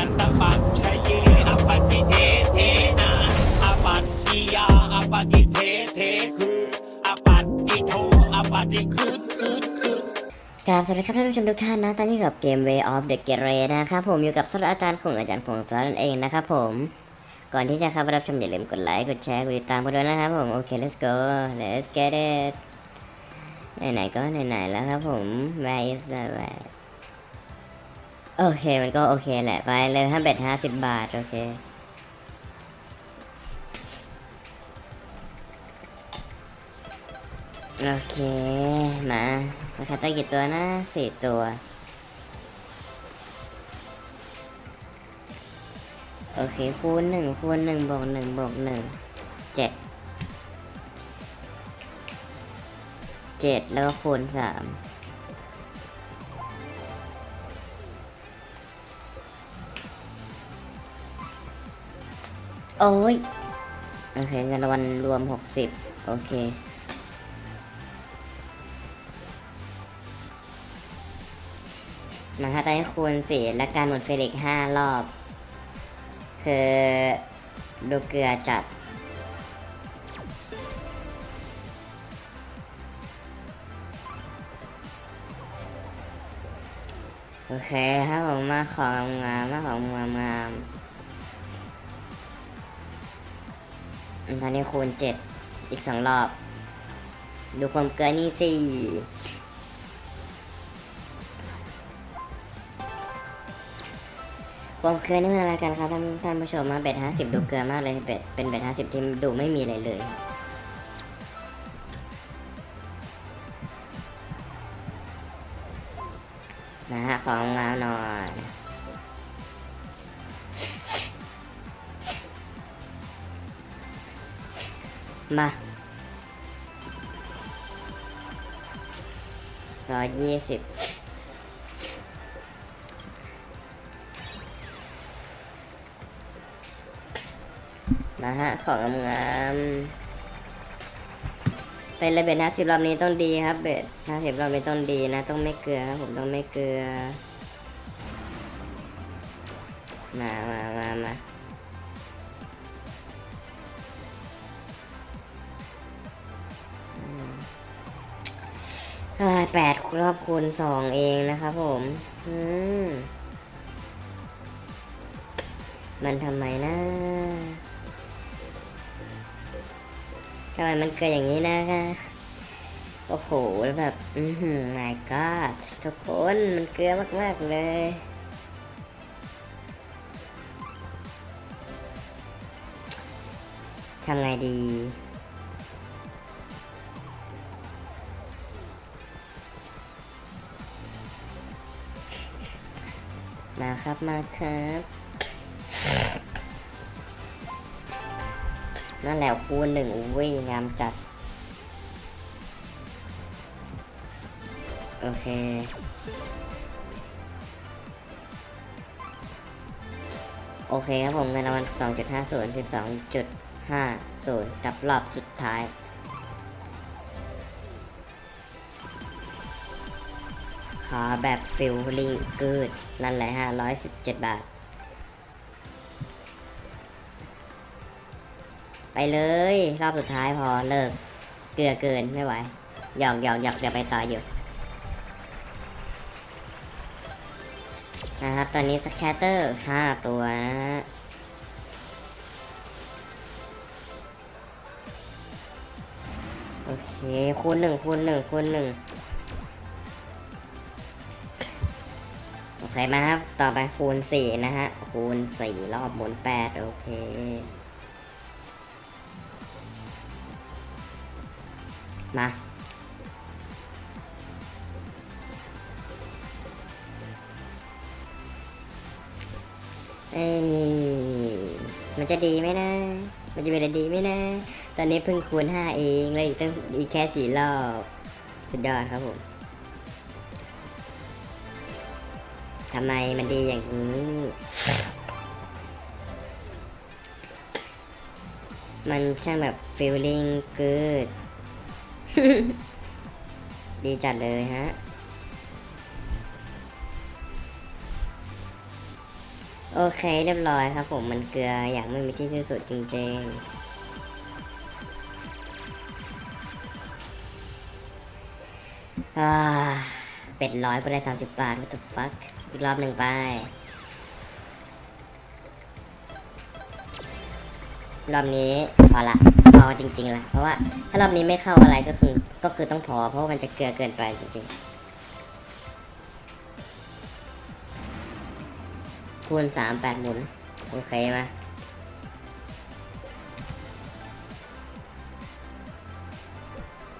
นันตปัจชเยอปฏิเทเทนะอปัตติยาอปฏิเทเทคืออปัตติโทอปฏิคืนคืนคืนกราบสวัสดีครับท่านผู้ชมทุกท่านนะตอนนี้กับเกม Way of the g e r a นะครับผมอยู่กับศาสตราจารย์ของอาจารย์ของสอนนั่นเองนะครับผม ก่อนที่จะเข้าไปรับชมอย่าลืมกดไลค์กดแชร์กดติดตามกันด้วยนะครับผมโอเค let's go let's get it ไหนๆก็ไหนๆแล้วครับผม where is the where โอเคมันก็โอเคแหละ ไปเลยห้าเบ็ดห้าสิบบาท โอเค โอเค มาคตเตอร์กี่ตัวนะสี่ตัว โอเค คูณหนึ่งคูณหนึ่งบวกหนึ่งบวกหนึ่งเจ็ดเจ็ดแล้วคูณสาม โอ้ย โอเคเงินรางวัลรวมหกสิบโอเคนะคะตอนนี้คูณสี่และการหมุนเฟรอีกห้ารอบ คือดูเกลือจัด โอเคครับผมมาของงามมาของงาม ตอนนี้คูณเจ็ดอีกสองรอบ ดูความเกลือนี่สี่ความเกลือนี่มันอะไรกันครับท่านท่านผู้ชมมาเบ็ดห้าสิบดูเกลือมากเลยเบ็ดเป็นเบ็ดห้าสิบที่ดูไม่มีอะไรเลยนะฮะของงาหน่อย มาร้อยยี่สิบนะฮะ ของงามเป็นเลยเบ็ดห้าสิบรอบนี้ต้องดีครับเบ็ดห้าสิบรอบนี้ต้องดีนะ ต้องไม่เกลือครับผมต้องไม่เกลือ มามามามา แปดรอบคูณสองเองนะครับผมอืมมันทำไมนะทำไมมันเกิดอย่างนี้นะคะโอ้โหแล้วแบบ อือหือ my god ทุกคนมันเกลือมาก ๆ เลย ทำไงดี มาครับมาครับนั่นแหละคูณหนึ่งอุ้ยงามจัด โอเคโอเคครับผมเงินรางวัล2.50 12.50 กับรอบสุดท้าย ขอแบบฟิลลิ่งกูดนั่นแหละ517บาท ไปเลย รอบสุดท้ายพอเลิก เกลือเกินไม่ไหวหยอกหยอกหยอกเดี๋ยวไปต่ออยู่นะครับ ตอนนี้สแคตเตอร์ห้าตัวนะฮะโอเคคูณหนึ่งคูณหนึ่งคูณหนึ่ง เคมาครับ ต่อไปคูณสี่นะฮะ คูณสี่รอบหมุนแปดโอเค มา เอ้มันจะดีไหมนะ มันจะเป็นอะไรดีไหมนะ ตอนนี้เพิ่งคูณห้าเองแล้วอีกตั้งอีกแค่สี่รอบ สุดยอดครับผม ทำไมมันดีอย่างนี้ มันช่างแบบ feeling good ดีจัดเลยฮะ โอเคเรียบร้อยครับผมมันเกลืออย่างไม่มีที่สิ้นสุดจริงๆเป็ดร้อยไปได้สามสิบบาท what the fuck อีกรอบหนึ่งไป รอบนี้พอละ พอจริงๆละเพราะว่าถ้ารอบนี้ไม่เข้าอะไรก็คือก็คือต้องพอ เพราะามันจะเกลือเกินไปจริงๆ คูณสามแปดหมุน โอเคไหม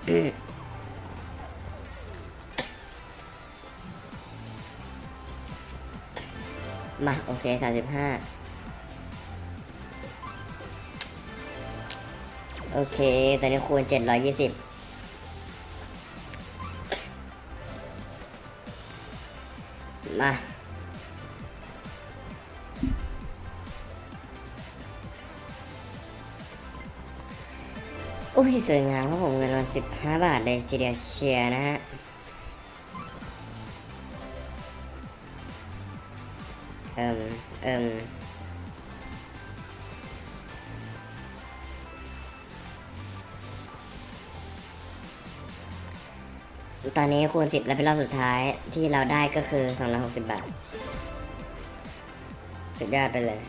อืม มาโอเคสามสิบห้าโอเค ตอนนี้คูณเจ็ดร้อยยี่สิบมาโอ้ยสวยงามครับผมเงินวันสิบห้าบาทเลยทีเดียวเชียร์นะฮะ เอิมเอิมตอนนี้คูณสิบแล้วเป็นรอบสุดท้ายที่เราได้ก็คือสองร้อยหกสิบบาท สุดยอดไปเลย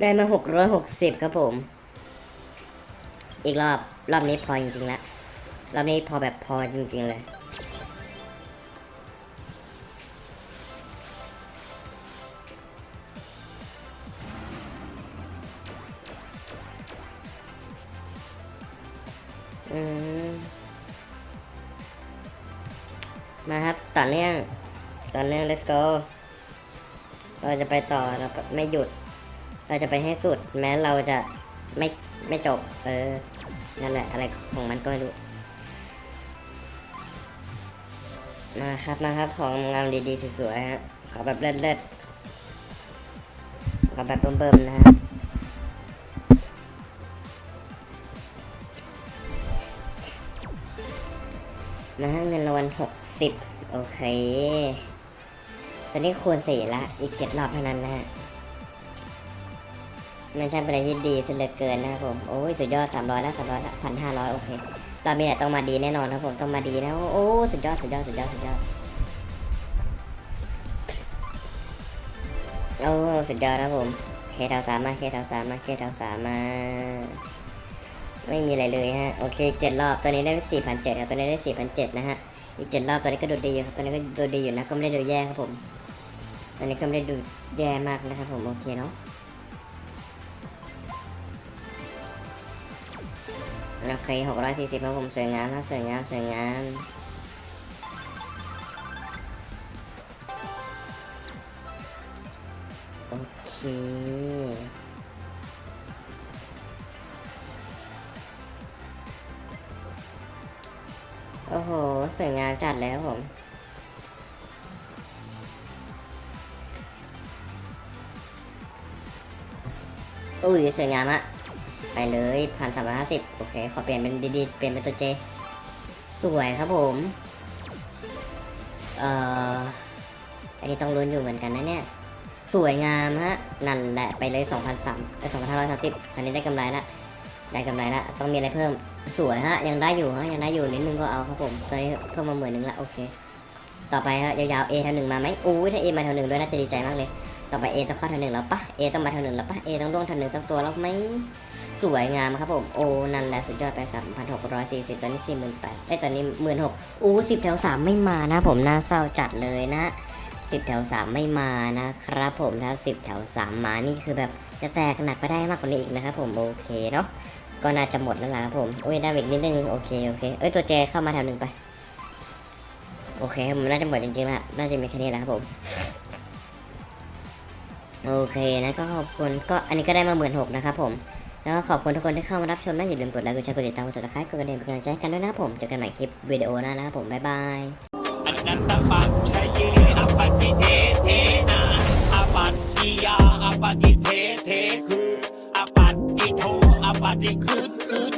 ได้มาหกร้อยหกสิบครับผม อีกรอบ รอบนี้พอจริงๆละรอบนี้พอแบบพอจริง ๆ เลยมมาครับ ต่อเนื่อง ต่อเนื่อง let's go เราจะไปต่อเราไม่หยุด เราจะไปให้สุด แม้เราจะ ไม่ไม่จบ เออ นั่นแหละอะไรของมันก็ไม่รู้ มาครับมาครับของงามดีๆสวยๆฮะขอแบบเลิศๆขอแบบเบิ่มๆนะฮะนะฮะเงินรางวัลหกสิบโอเค ตอนนี้คูณสี่ละ อีกเจ็ดรอบเท่านั้นนะฮะ มันใช่เป็นอะไรที่ดีสียเหลือเกินนะครับผมโอ้ยสุดยอดสามร้อยแล้วสามร้อยละพันห้าร้อยโอเครอบนี้แหละต้องมาดีแน่นอนครับผมต้องมาดีแล้วโอ้สุดยอดสุดยอดสุดยอดสุดยอดโอ้สุดยอดครับผมเคเทาสามมาเคเทาสามมาเคเทาสามมาไม่มีอะไรเลยฮะโอเคเจ็ดรอบตัวนี้ได้สี่พันเจ็ดครับตัวนี้ได้สี่พันเจ็ดนะฮะอีกเจ็ดรอบตัวนี้ก็ดูดีอยู่ครับตัวนี้ก็ดูดีอยู่นะก็ไม่ได้ดูแย่ครับผมตัวนี้ก็ไม่ได้ดูแย่มากนะครับผมโอเคเนาะ โอเคหกร้อยสี่สิบครับผมสวยงามครับสวยงามสวยงามโอเคโอ้โหสวยงามจัดเลยครับผมอุ้ยสวยงามอะ ไปเลยพันสามร้อยห้าสิบโอเค ขอเปลี่ยนเป็นดีๆเปลี่ยนเป็นตัวเจ สวยครับผม เอ่อ อันนี้ต้องลุ้นอยู่เหมือนกันนะเนี่ย สวยงามฮะ นั่นแหละไปเลย2 0 0 3เอ้ย2,530ตอนนี้ได้กำไรละ ได้กำไรละ ต้องมีอะไรเพิ่ม สวยฮะ ยังได้อยู่ฮะ ยังได้อยู่นิดนึงก็เอาครับผม ตอนนี้เพิ่มมาหมื่นหนึ่งละโอเค ต่อไปฮะยาวๆ A เท่าหนึ่งมาไหมอู้ถ้า A มาเท่าหนึ่งด้วยน่าจะดีใจมากเลย ต่อไป A ต้องเข้าเท่าหนึ่งแล้วปะ A ต้องมาเท่าหนึ่งแล้วปะ A ต้องล่วงเท่าหนึ่งสักตัวแล้วไหมสวยงามครับผม โอ้ นั่นแหละสุดยอดไป 3,640 ตอนนี้ 48,000ไอ้ตอนนี้ 16,000อู้10 แถว 3 ไม่มานะผมน่าเศร้าจัดเลยนะ 10 แถว 3 ไม่มานะครับผมถ้า10 แถว 3 มานี่คือแบบจะแตกหนักไปได้มากกว่านี้อีกนะครับผม โอเคเนาะก็น่าจะหมดแล้วล่ะครับผมโอ้ยได้อีกนิดนึง โอเค โอเค เอ้ย ตัวเจเข้ามาแถวหนึ่งไป โอเคผมน่าจะหมดจริงๆละน่าจะมีแค่นี้แหละครับผม โอเคนะก็ขอบคุณก็อันนี้ก็ได้มาหมื่นหกนะครับผมแล้วก็ขอบคุณทุกคนที่เข้ามารับชมนะอย่าลืมกดไลค์กดแชร์กดติดตามกด subscribe กดกระดิ่งเป็นกำลังใจให้กันด้วยนะครับผมเจอกันใหม่คลิปวิดีโอหน้านะครับผมบ๊ายบายอนันตปัจชเยอปฏิเทเทนะอปัตติยาอปฏิเทเทคืออปัตติโทอปปฏิคืนคืน